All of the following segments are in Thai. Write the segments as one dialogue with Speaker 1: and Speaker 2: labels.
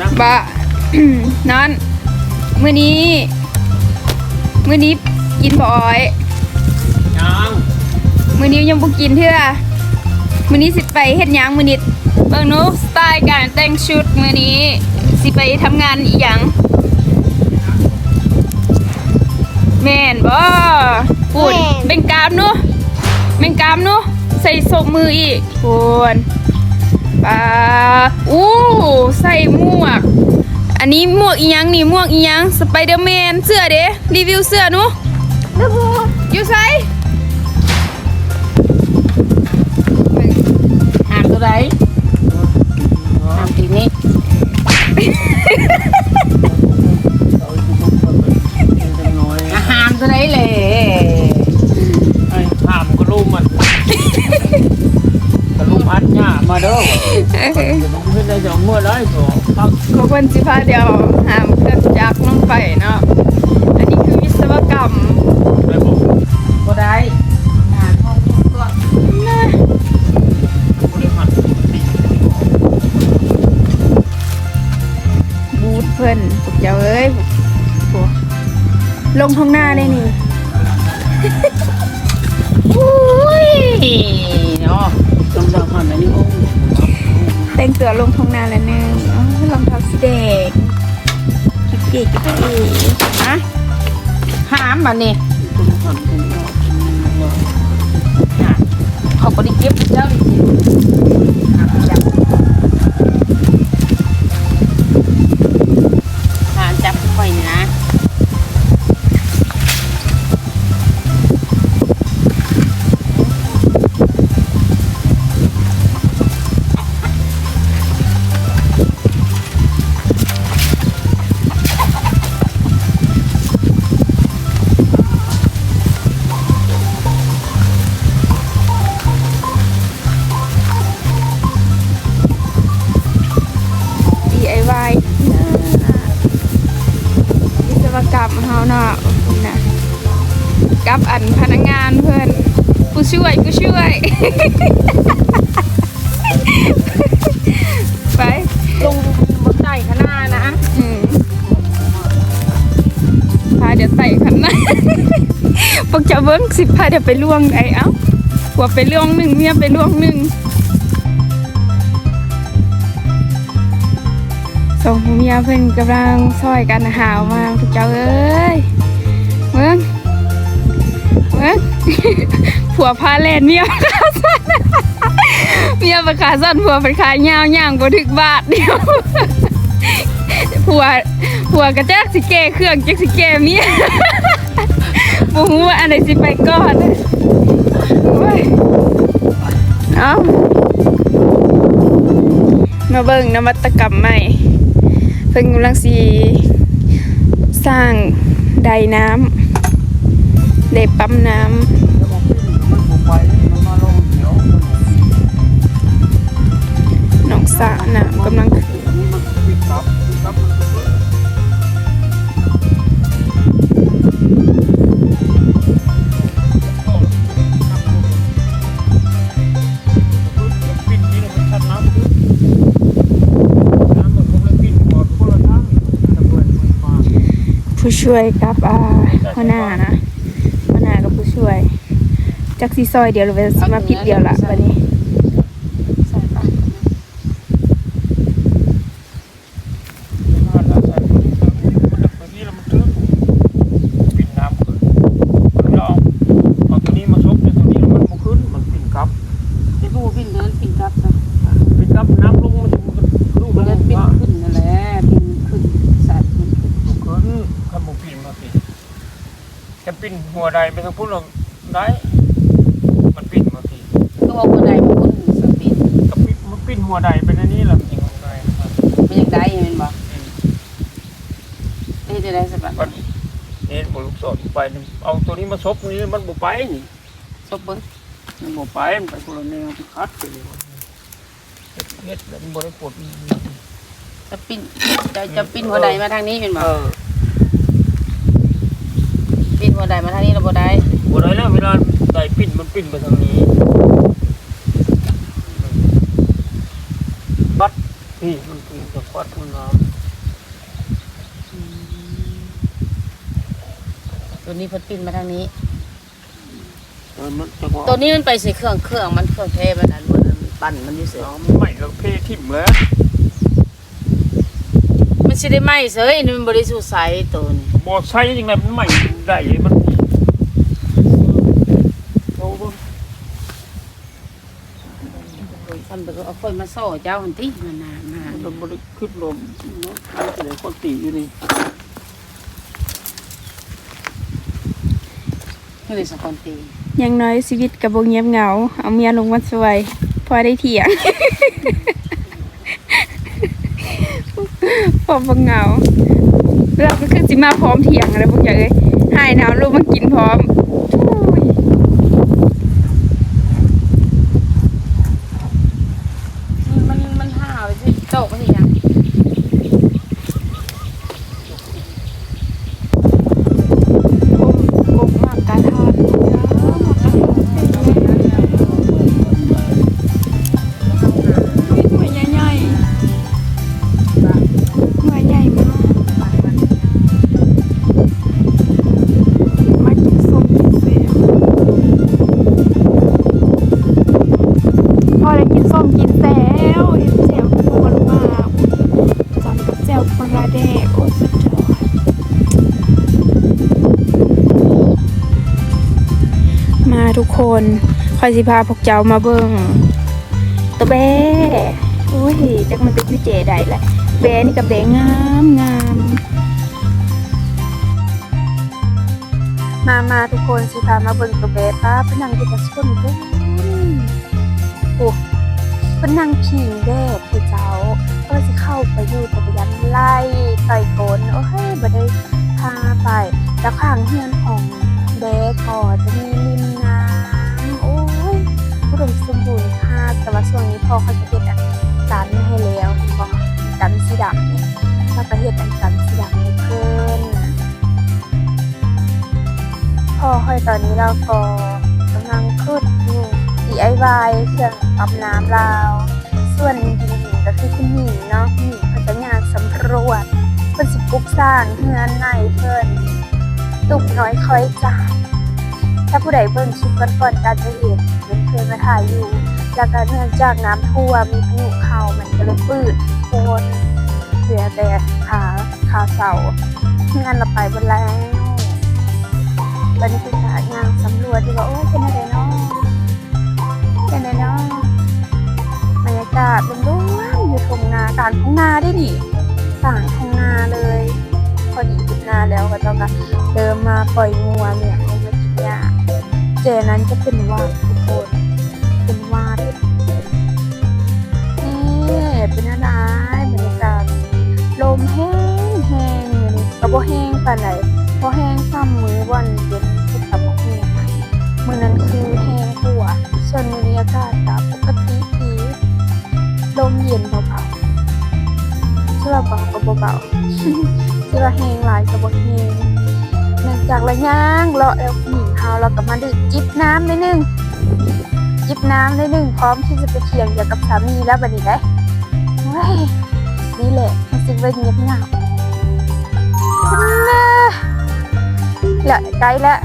Speaker 1: นะ
Speaker 2: บะ นั่นมื้อนี้มื้อนี้กินบ่อย
Speaker 1: ยัง
Speaker 2: มื้อนี้ยังบ่กินเทื่อมื้อนี้สิไปเฮ็ดหยังมื้อนี้เบิ่งหนูสไตล์การแต่งชุดมื้อนี้ สิไปทำงานอีหยังแม่นบ่พูดเป็นกรามหนูเป็นกรามหนูใส่ศกมืออีกคุณ ปลาอู้ใส่หมวก อันนี้หมวกอีหยังนี่หมวกอีหยังสไปเดอร์แมนเสื้อเด้รีวิวเสื้อหนูอยู่ไส
Speaker 3: หามตัวใดห เอ้
Speaker 2: ย
Speaker 1: เดี๋ยวผมขึ้นได้จะเมื่อไรก็พัก
Speaker 2: ก็เพิ่นสิพาเดียวหามเครื่องจักรลงไปเนาะ อีก
Speaker 1: กิ๊
Speaker 3: ก
Speaker 2: ฮะหา
Speaker 3: มบัดนี้
Speaker 1: บริษัทเป็นยอด
Speaker 3: อะเขาก็ได้เก็บเจ้าอีก
Speaker 2: กรรมเฮาเนาะนะกับอันพนักงานเพิ่นผู้ช่วยผู้ช่วย ไป
Speaker 3: ลงบนใต้ขนาดนะ
Speaker 2: อืมพาเดี๋ยวไต่ขันนะพวกเจ้าเบิ้งสิพาเดี๋ยวไปล่วงไอเอ้าหัวไปล่วงหนึ่งเมียไปล่วงหนึ่ง องผัวเมียเพิ่นกำลังซอยกันหาวมาพวกเจ้าเอ้ยเบิ้งเบิ้งผัวพาแลนเมียขาสั้นเมียประขาสั้นผัวเป็นขายาวย่างบ่ถึกบาทเดียวผัวผัวกระแจกสิเกเครื่องจักสิเกเมียบ่ฮู้ว่าอันไหนสิไปก่อนโอ้ยเอามาเบิ่งนวัตกรรมใหม่ เพิ่นกำลังสีสร้างไดน้ำได้ปั๊มน้ำ
Speaker 1: นบุกไปมันมาลงเดี๋ยว
Speaker 2: หนองสระน้ำกำลัง ผู้ช่วยกับอ่าหัวหน้านะหัวหน้ากับผู้ช่วย จักสีซอยเดียวหรือว่าสิมาผิดเดียวละบัดนี้
Speaker 3: ใส่ไป ที่ผู้พินเดินพินกลับซะมันจะปินขึ้นนั่นแหละปินขึ้นสาดขึ้น
Speaker 1: ปิน หัวใดไปทางพุ่นเราได้ มันปิดมาที
Speaker 3: ตัวบ่ได้บ่ขึ้นสปิน
Speaker 1: ก็ปิดมันปิดหัวใดไปในนี้แหละจริงของใด
Speaker 3: มันยังได้แม่นบ่นี่จะได้สบัด
Speaker 1: มันนี่บลูกศรไปเอาตัวนี้มาซบนี่มันบ่ไปนี่
Speaker 3: ซบเบิ่ง
Speaker 1: มันบ่ไปมันไปคนละแนวมันคัดไปเลยเฮ็ดแล้วมันบ่ได้ปลด
Speaker 3: จะปินจะจะปินหัวใดมาทางนี้เป็นบ่
Speaker 1: เออ
Speaker 3: ปินหัวใดมาทางนี้เราบ่ได้
Speaker 1: บ่ได้แล้วเวลาใดปิ่นมันปิ่นไปทางนี้บัดพี่มันปีนจะควัดมันน้
Speaker 3: ตัวนี้เพิ่นปิ้นมาทางนี้ำ
Speaker 1: เออมันจะว่า
Speaker 3: ตัวนี้มันไปใส่เครื่องเครื่องมันเครื่องเทมันอันมันปั่นมันอยู่เสือ
Speaker 1: น้ำใหม่แล้วเพทิ่มแล้ว
Speaker 3: มันสิได้ไหมเสยนี่มันบริสุทธิ์ใสตัวนี้
Speaker 1: บอใช้ยังไงมันใหม่ได้มันโอ้โห
Speaker 3: ทำไปก็เอาค่อยมาซ่อเจ้าหันติมันนานมา
Speaker 1: มันบริขึ้นลมมันจะได้คนตีอยู่นี่
Speaker 3: ไม่ได้สกอนตี
Speaker 2: อยังน้อยชีวิตกับวงเงียบเหงา เอาเมียลงมาสวยพอได้เถียงพอบ่เหงา เราก็คือสิมาพร้อมเถียงอะไรพวกอย่างเลยหายหนาวลูกมากินพร้อม คอยสิพาพวกเจ้ามาเบิ่งตัวแบ่โอ้ยจักมันเป็นวิเจใดแหละแบนี่กับแบ่งามงามมามาทุกคนสิพามาเบิ่งตัวแบป้าเพนนังอยู่กับส้นบุ้นโอ้เพนนังพิงแดดให้เจ้าก็สิเข้าไปอยู่ต่ก็ยันไล่ไต่โกนโอ้ยบ่ได้พาไปแล้วข้างเฮือนของแดกก็จะมีริ ดมสมบูรณ์ค่ะแต่ว่าช่วงนี้พอเขาจะเฮ็ดอันกันให้แล้วก็กันสีดำเนี่ยเราก็เฮ็ดอันกันสีดำให้เพิ่นพอค่อยตอนนี้เราก็กำลังคุดอยู่ DIY เครื่องปรับน้ำเราส่วนหญิงๆก็คือคุณหญิงเนาะคุณหญิงเพิ่นจะงานสำรวจเพิ่นสิปลูกสร้างเฮือนในเพิ่นตุกน้อยคอยจ่ายถ้าผู้ใดเบิ่งคลิปก่อนๆการจะเห็นเป็นเค ยมาถ่ายอยู่ จากการเนื่องจากน้ำท่วมมีพายุเข้ามันก็เลยปืดโคนเหลือแต่ขาขาเสางานเราไปบนแล้วบรรยากาศงานสำรวจที่ว่าโอ้ยเป็นอะไรเนาะเป็นอะไรเนาะบรรยากาศเป็นร่วมอยู่ทงนากลารทงนาได้ดิกลางทงนาเลย พอดีกินนาแล้วก็ต้องมาเดินมาปล่อยงัวเนี่ยให้มากินหญ้าเจนั้นจะเป็นว่าทุกคน บ่แห้งปานใดพอแห้งซ้ำมือวันเย็นที่กับบ่แห้งมือนั้นคือแห้งหัวส่วนมื้อนี้อากาศก็ปกติดีลมเย็นเบาๆสำหรับเบาก็บ่เบาที่ว่าแห้งหลายกับบ่แห้งหลังจากระย่างเลาะแล้วหญิงเฮาเราก็มาดื่มจิบน้ำนิดนึงจิบน้ำนิดนึงพร้อมที่จะไปเที่ยงเกี่ยวกับสามีแล้วบัดนี้ได้เฮ้ยนี่แหละมันสิเว้นเงียบเหงา ละใกล้ละ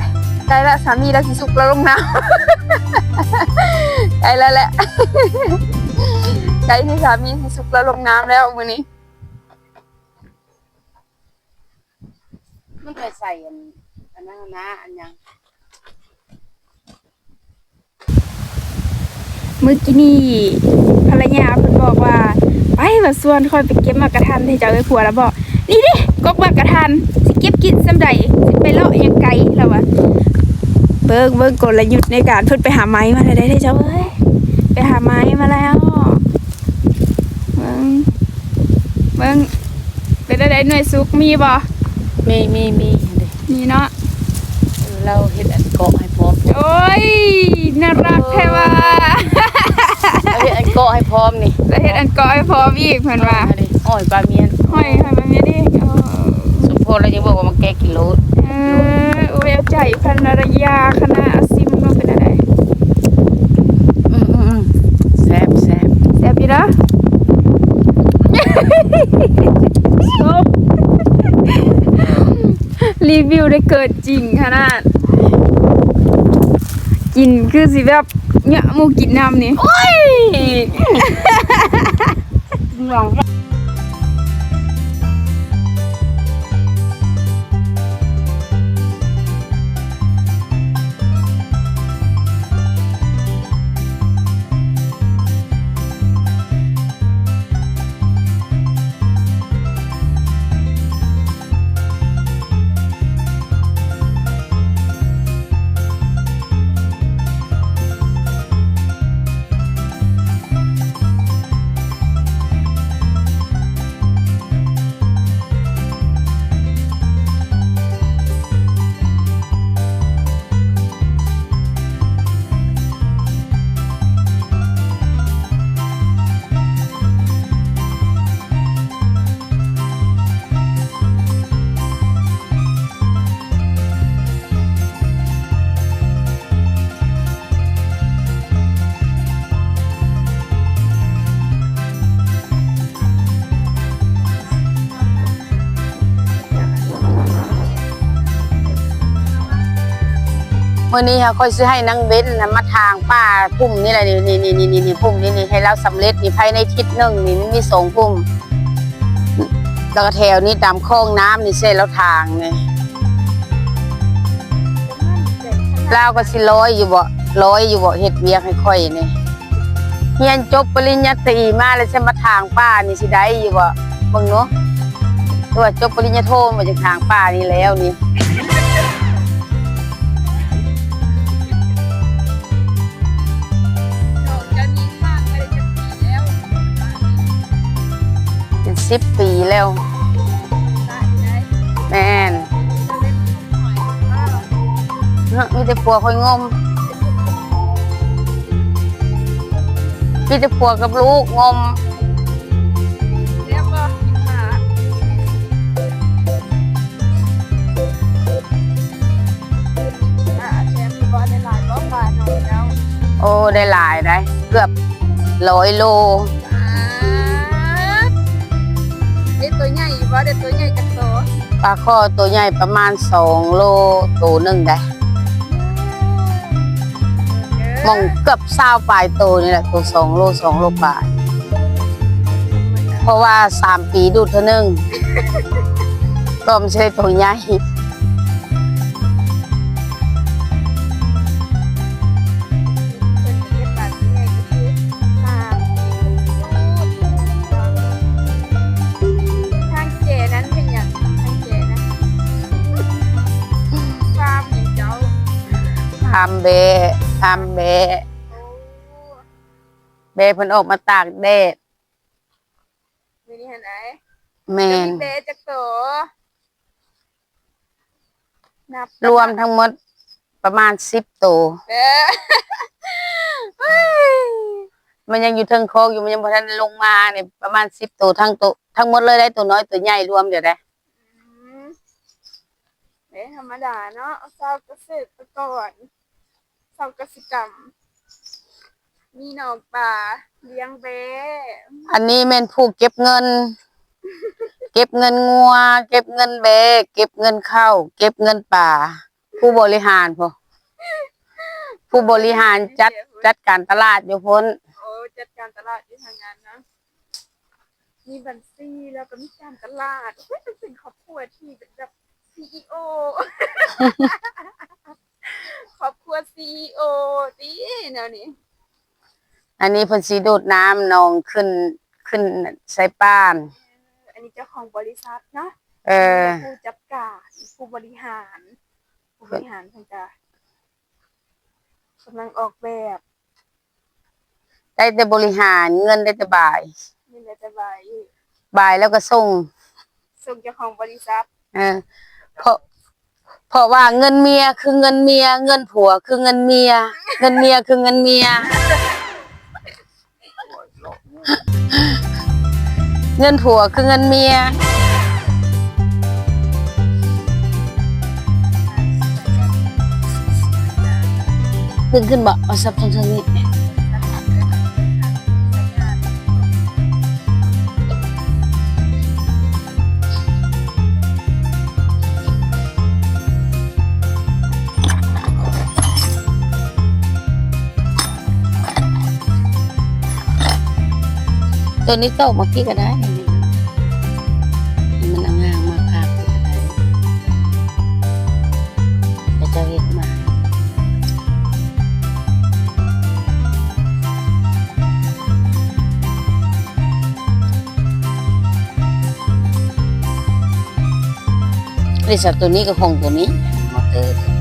Speaker 2: ใกล้ละสามีแล้วสิสุกแล้วลงน้ำใกล้แล้วแหละใกล้ที่สามีสิสุกแล้วลงน้ำแล้วมื้อนี้
Speaker 3: มันไปใส่อันอันนั้นนะอันยัง
Speaker 2: เมื่อกี้นี่ภรรยาเพิ่นบอกว่าไปว่าส่วนคอยไปเก็บหมากกระทันให้เจ้าไอ้ผัวแล้วบอก นี่ดิกกหมากกระทันสิเก็บกินซำใดสิไปเลาะยังไกลแล้ววะเบิ่งเบิ่งกลยุทธ์ในการเพิ่นไปหาไม้มาได้ได้เจ้าเอ้ยไปหาไม้มาแล้วเบิ่งเบิ่งเป็นได้หน่วยสุกมีบ่
Speaker 3: มีมีมีเด้
Speaker 2: มีเนาะ
Speaker 3: เออเราเฮ็ดอันเกาะให้พร้อม
Speaker 2: โอ้ยน่ารักแท้ว่า
Speaker 3: เราเฮ็ดอันเกาะให้พร้อมนี่
Speaker 2: แล้วเฮ็ดอันก้อยพร้อมอีกเพิ่นว่า
Speaker 3: เอดิอ้อยปลาเมียน
Speaker 2: ห้อยห้อยมาเมียดิ โอ้
Speaker 3: สมโพธิเรายังบอกว่ามันแก้กิโล
Speaker 2: เออโอ้ยเอาใจพันรยาคณะอาซิมมาเป็นอะไร
Speaker 3: อืมอืมอืมแซ่บแซ่บ
Speaker 2: แซ่บอีเด้อชมรีวิวได้เกิดจริงขนาด กินคือสิแบบเนี่ยหมูกินน้ำนี่
Speaker 3: โอ้ยลองมื่ อนี้ค่ะค่อยซื้อให้นางเบ้นนะมาทางป้าพุ่มนี่แหละนี่นี่นี่นี่นี่พุ่มนี่นี่ให้เราสำเร็จนี่ภายในทิศหนึ่งนี่มีสองพุ่มแล้วก็แถวนี้ตามคลองน้ำนี่เส้นแล้วทางนี่เราก็สิร้อยอยู่บ่ร้อยอยู่บ่เฮ็ดเวียกให้ค่อยนี่เฮียนจบปริญญาตรีมาแล้วใช่มาทางป้านี่สิได้อยู่บ่เบิ่งเนาะตัวจบปริญญาโทมาจากทางป้านี่แล้วนี่ สิบปีแล้วแม่น
Speaker 2: เนาว
Speaker 3: เนอะมีแต่ปัวคอยงมมีแต่ปัวกับลูกงม
Speaker 2: เรียกว่ากินหมา
Speaker 3: โอ้ได้หลายได้เกือบร้อยโล
Speaker 2: วใหญ่อยู่บ่เด็ดตัวใหญ่จังโต
Speaker 3: ปลาข้อตัวใหญ่ประมาณสองโลตัวหนึ่งได้มองเกือบเศร้าปลายตัวนี่แหละตัวสองโลสองโลปลาย เพราะว่าสามปีดูดเท่านึงก็ไม่ใช่ตัวใหญ่
Speaker 2: เบะ
Speaker 3: ทำเบะ
Speaker 2: โอ้
Speaker 3: เบะเพิ่นออกมาตากแดด
Speaker 2: มีนี่เห็นไหม
Speaker 3: แม
Speaker 2: จะ
Speaker 3: น
Speaker 2: มีเบจักโตนับ
Speaker 3: รวมทั้งหมดประมาณสิบตัว
Speaker 2: เด้อเฮ้ย
Speaker 3: มันยังอยู่เทิงโคกอยู่มันยังพอทันลงมาเนี่ยประมาณสิบตัวทั้งตัวทั้งหมดเลยได้ตัวน้อยตัวใหญ่รวมเดี๋ยวได้
Speaker 2: อืมเด้ธรรมดาเนาะชาวเกษตรก รชาวกสิกรรม มีหนองป่าเลี้ยงเบ้
Speaker 3: อันนี้แม่นผู้เก็บเงิน เก็บเงินงัว เก็บเงินเบะเก็บเงินเข้า เก็บเงินป่า ผู้บริหารพอผู้บริหารจัดจัดการตลาดอยู่พ้น
Speaker 2: โอ้จัดการตลาดที่ทางงานนะมีบัญชีแล้วก็มีการตลาดเฮ้ยเป็นสิ่งครอบครัวที่เป็นแบบซีอีโอค รอบครัวซีอีโอตีแนวนี้
Speaker 3: อันนี้เพิ่นสีดูดน้ำนองขึ้นขึ้นใส่ป้าน
Speaker 2: อันนี้เจ้าของบริษัทเนาะ
Speaker 3: เออ
Speaker 2: ผู้จัดการผู้บริหาร ผู้บริหารทางการกำลังออกแบบ
Speaker 3: ได้แต่บริหารเงินได้แต่บ่าย
Speaker 2: นี่แหละจะบายอยู่
Speaker 3: บ่ายแล้วก็ส่ง
Speaker 2: ส่งเจ้าของบริษัท
Speaker 3: เออเพราะ เพราะว่าเงินเมียคือเงินเมีย เงินผัวคือเงินเมีย เงินเมียคือเงินเมีย เงินผัวคือเงินเมียขึ้นขึ้นบ่เอาซับทางทางนี้ ตัวนี้โตมื่อกี้ก็ได้มันอางางมาพากก็ได้แต่เจะเห็ดมาบริษัทตัวนี้ก็คงตัวนี้มอเตอร์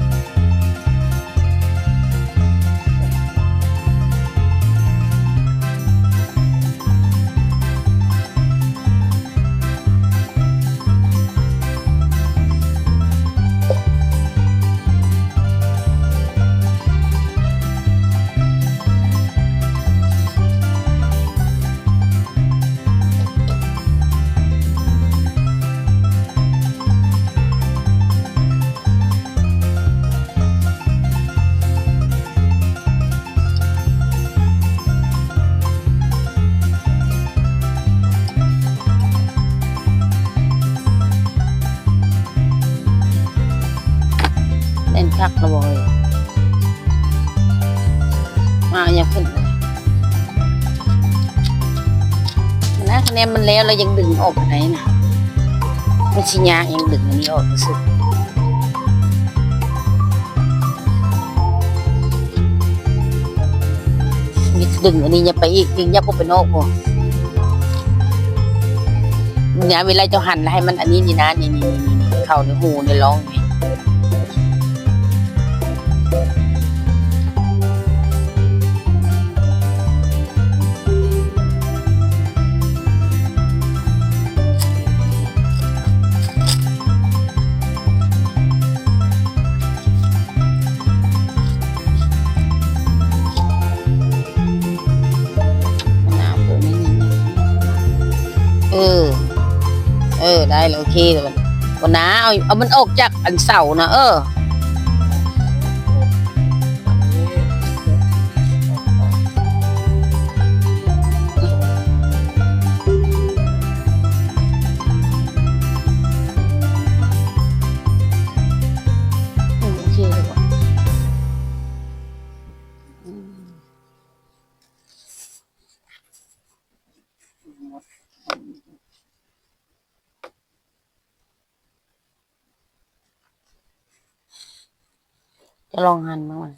Speaker 3: คักระบอกเลยมาอย่าขึ้นเลยนะคะแนนมันแล้วเรายังดึงออกไปไหนนะไม่ชิยายังดึงอันนี้ออกสึกมีดึงอันนี้อย่าไปอีกดึงอย่าพวกไปนอกพอเนี่ยเวลาจะหั่นให้มันอันนี้นี่นะนี่นี่นี่นี่เข้าในหูในร้องนี่ อได้แล้วโอเคเลยวันน้าเอาเอามันออกจากอันเสานะเออ ลองหั่นมั้งมัน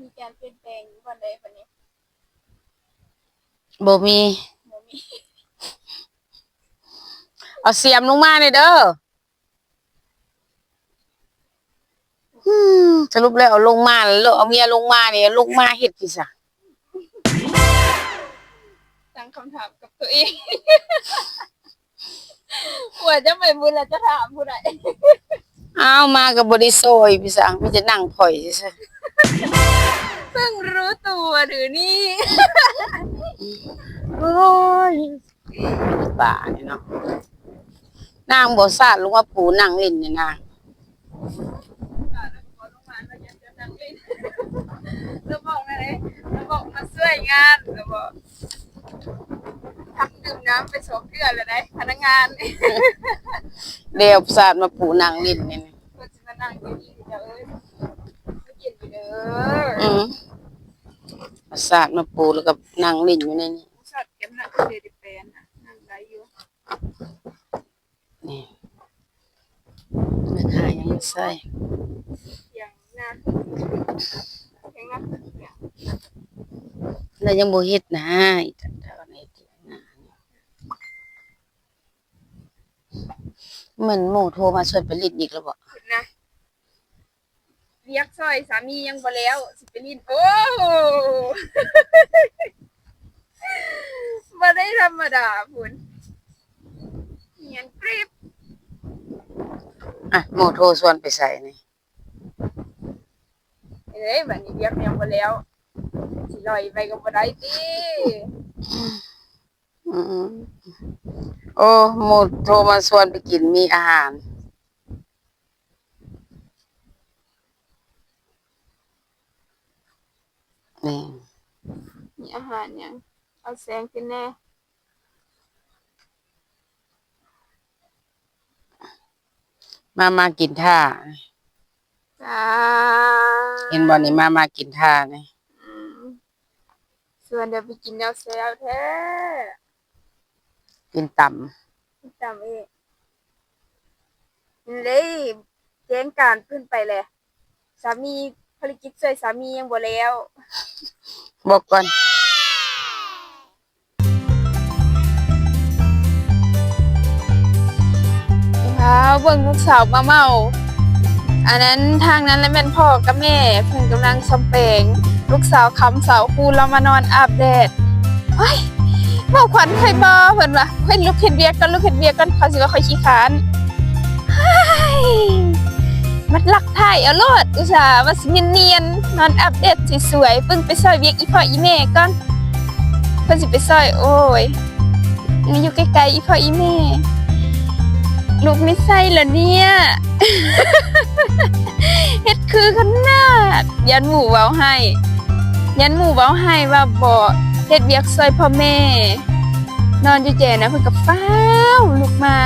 Speaker 2: มีการเปลี่ยนแปลงอยู่วันใดวันนี้
Speaker 3: บ่มี
Speaker 2: บ่มี
Speaker 3: เอาเสียมลงมาเลยเด้ออืม สรุปแล้วเอาลงมาแล้วเอาเมียลงมาเนี่ยลงมาเฮ็ดพี่ซะ
Speaker 2: ตั้งคำถามกับตัวเองว่าจะไม่บุญแล้วจะถามผู้ใด
Speaker 3: เอามากับบริโซยพี่ซะมีแต่นั่งผ่อยซื่อ
Speaker 2: เพิ่งรู้ตัวหรือนี่
Speaker 3: ๆโอ้ยป่านี่เนาะนางบ่ซาดลงว่าผูนั่งเล่นเนี่ยนาง
Speaker 2: ขอลงมาแล้วจะนั่ง เล่นแล้วบอกนะเลยแล้วบอกมาช่วยงานแล้วบอกทำดื่มน้ำไปสองเดือนแล้วนะพนักงาน
Speaker 3: เดี๋ยวซาดมาผูนั่งเล่นเนี่ยนะ
Speaker 2: ก็จะมานั่งอยู่นี่เดี๋ยวเอ้ยไม่กินอยู่เด้
Speaker 3: อื
Speaker 2: อ
Speaker 3: มมาซาดมาปูแล้วก็นั่งเล่นอยู่ในนี้
Speaker 2: สัตว์เก็บหนักเดดิแปนน่ะนั่งได้อยู่
Speaker 3: นี่มาขายยังใส่
Speaker 2: อย่างนั้นอย่างนั้นเนี่ย
Speaker 3: แล้วยังบ่เฮ็ดนะอีจันทร์นี่เหมือนหมูโทรมาชวนไปลิดอีกแล้วบ่
Speaker 2: คุณนะเรียกซอยสามียังบ่แล้วสิไปลินโอ้บ่ได้ธรรมดาพุ่นเงียนกริบ
Speaker 3: อะหมูโทรชวนไปใส่นี่
Speaker 2: เอ้ยแบบนี้เรียกยังไปแล้วสิลอยไปก็บ่ได้ติ
Speaker 3: โอ้หมดโทรมาชวนไปกินมีอาหารนี่
Speaker 2: มีอาหารยังเอาแสงกินแน่
Speaker 3: มามากินท่า
Speaker 2: จ้า
Speaker 3: เห็นบ่นี่มามากินท่านี่
Speaker 2: อืมส่วนเดี๋ยวไปกินแนวแซวแท้
Speaker 3: กินต่ำ
Speaker 2: จำเองเลยแจ้งการขึ้นไปเลยสามีภารกิจช่วยสามียังบ่แล้ว
Speaker 3: บอกก่อน
Speaker 2: ว้าวเบิ่งลูกสาวมาเมา อันนั้นทางนั้นแล้วแม่นพ่อกับแม่เพิ่นกำลังสำเปงลูกสาวคำสาวคูเรามานอนอาบแดดเฮ้ยเมาขวัญเคยบ่เพิ่นว่าเพิ่นลุกเฮ็ดเวียกกันลุกเฮ็ดเวียกกันเขาสิว่าคอยขี้ค้านเฮ้ยมันลักถ่ายเอาโลดอุตส่าห์ว่าสิเนียนๆนอนอาบแดดสวยๆเพิ่นไปซอยเวียกอีพ่ออีแม่ก่อนเพิ่นสิไปซอยโอ้ยนี่อยู่ใกล้ๆอีพ่ออีแม่ ลูกไม่ใช่เหรอเนี่ยเฮ็ดคือขนาด ยันหมู่เว้าให้ ยันหมู่เว้าให้ว่าบ่เฮ็ดเวียกซอยพ่อแม่ นอนอยู่เจนะเพิ่นก็ฟ้าวลุกมา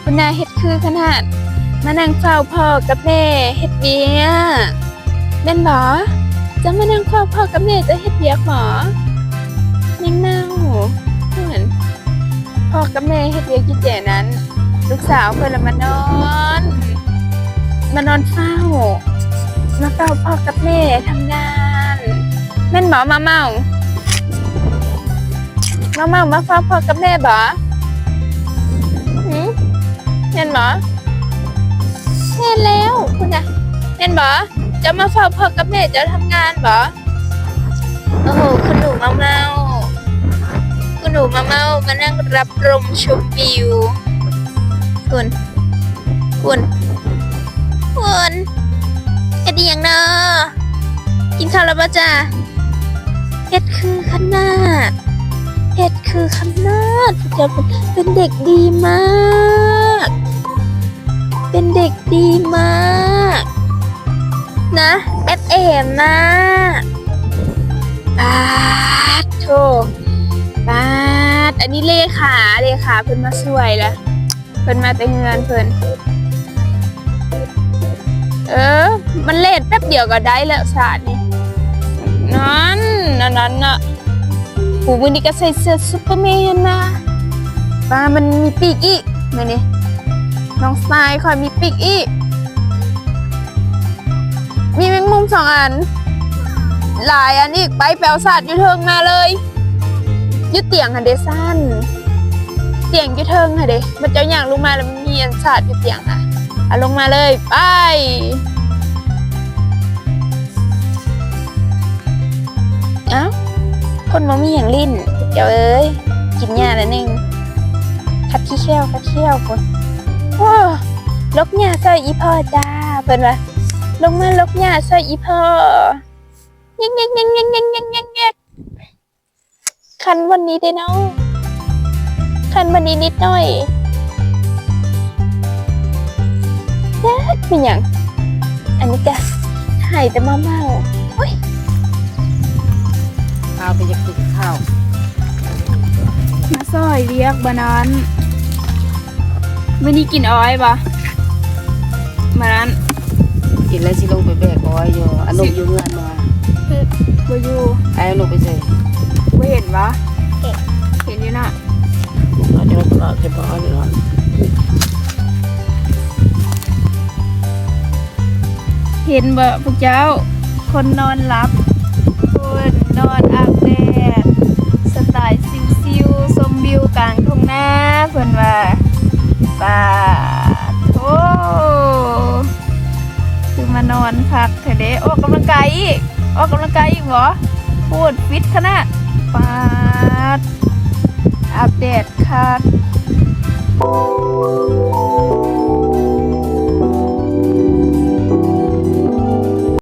Speaker 2: เพิ่นน่าเฮ็ดคือขนาด มานั่งเฝ้าพ่อกับแม่เฮ็ดเวียกแม่นบ่จะมานั่งเฝ้าพ่อกับแม่จะเฮ็ดเวียกหรอยังเมาเหมือนพ่อกับแม่เฮ็ดเวียกอยู่เจนั้น ลูกสาวเพิ่นละมานอนมานอนเฝ้ามาเฝ้าพ่อกับแม่ทำงานแม่นหมอมาเมามาเมามาเฝ้าพ่อกับแม่บ่หืมแม่นหมอแม่นแล้วคุณน่ะแม่นบ่จะมาเฝ้าพ่อกับแม่จะทำงานบ่โอ้โหคุณหนูมาเมาคุณหนูมาเมามานั่งรับลมชมวิว คุณคุณคุณเฮ็ดอหยังเนาะกินข้าวแล้วป่ะจ้าเฮ็ดคือขนาดเฮ็ดคือขนาดจ้าเป็นเป็นเด็กดีมาก เป็นเด็กดีมาก นะแอดเอมนะปาดโถปาดอันนี้เลขาเลขาเพิ่นมาช่วยละ เพิ่นมาแต่เงินเพิ่นเออ มันเล่นแป๊บเดียวก็ได้แล้วสาดนี่นั่นนั่นนั่นน่ะหูมือนี้ก็ใส่เสื้อซุปเปอร์แมนมาปลามันมีปีกอีกมือนี่น้องสายคอยมีปีกอีก มีแมงมุมสองอัน หลายอันอีกไปแปลวสาดอยู่เทิงมาเลยยุดเตียงหันเดซัน เตียงอยู่เทิงค่ะเด็กมันจะาอย่างลงมาแล้วมันมีอันสาดอยู่เตียงค่ะเอาลงมาเลยไปเอ้าคนมอมีอย่างลิ้นเดี๋ยวเอ้ยกินยาแล้วนึงขัดขี้เขี้ยวขัดเขี้ยวคนว้าลกหญ้าใส่อีพ่อจ้าเป็นไหมลงมาลกหญ้าใส่อีพ่อเงี้ยเงยเงยเงยเงยเงี้งคันวันนี้ได้เนาะ คันบันนี้นิดหน่อยแจ๊ดเป็นอย่าง อันนี้กะหายแต่มาเมาโอ้ย
Speaker 3: ข้าวไปจะกินข้าว
Speaker 2: มาซอยเรียกบานานวันนี้กินอ้อยปะมานั้น
Speaker 3: กินแล้วสิลงไปแบกอาไว้อยู่อันนกอยู่เงื่อนมา
Speaker 2: บ่อยู่
Speaker 3: ไอ้อันนกไปใส่
Speaker 2: บ่เห็นปะเห็นอยู่น่ะ
Speaker 3: เราเราจะบอกเอาอน
Speaker 2: เห็นบ่พวกเจ้า คนนอนหลับคนนอนอาบแดดสไตล์ซิวๆชมวิวกลางทุ่งนาเพิ่อนว่าปาโธคือมานอนพักแท้เดออกกำลังกายอีกออกกำลังกายอีกเหรอพูดฟิตขนาดปาด อัปเดตค่ะ